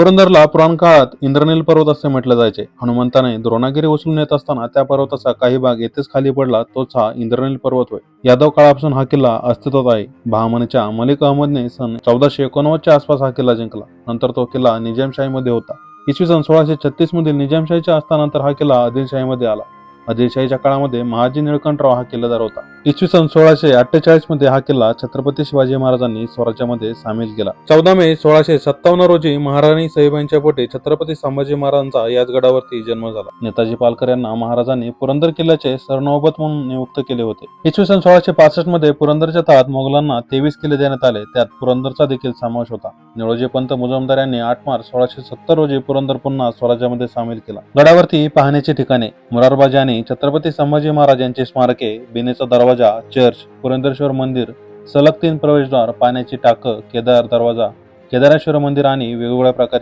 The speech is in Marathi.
पुरंदरला पुराण काळात इंद्रनील पर्वत असे म्हटले जायचे. हनुमंताने द्रोणागिरी उचलून येत असताना त्या पर्वताचा काही भाग येथेच खाली पडला तोच हा इंद्रनील पर्वत होय. यादव काळापासून हा किल्ला अस्तित्वात आहे. बहामनीच्या मलिक अहमदने सन चौदाशे एकोणनव्वदच्या आसपास हा किल्ला जिंकला. नंतर तो किल्ला निजामशाहीमध्ये होता. इसवी सन सोळाशे छत्तीस मधील निजामशाहीच्या असतानंतर हा किल्ला आदिलशाहीमध्ये आला. आदिलशाहीच्या काळामध्ये महाजी निळकंठराव हा किल्लेदार होता. इसवी सन सोळाशे अठ्ठेचाळीसमध्ये हा किल्ला छत्रपती शिवाजी महाराजांनी स्वराज्यामध्ये सामील केला. चौदा मे सोळाशे सत्तावन्न रोजी महाराणी साहेबांच्या पोटी छत्रपती संभाजी महाराजांचा याच गडावरती जन्म झाला. नेताजी पालकर यांना महाराजांनी पुरंदर किल्ल्याचे सरनौबत म्हणून नियुक्त केले होते. इसवी सन सोळाशे पासष्टमध्ये पुरंदरच्या तळात मोगलांना तेवीस किल्ले देण्यात आले. त्यात पुरंदरचा देखील समावेश होता. निळोजी पंत मुजमदार यांनी आठ मार्च सोळाशे सत्तर रोजी पुरंदर पुन्हा स्वराज्यामध्ये सामील केला. गडावरती पाहण्याची ठिकाणे मुरारबाजी आणि छत्रपती संभाजी महाराज यांचे स्मारके बिनेचा दरवाजा चर्च पुरंदरेश्वर मंदिर सलग तीन प्रवेशद्वार पाण्याची टाकं केदार दरवाजा केदारेश्वर मंदिर आणि वेगवेगळ्या प्रकारचे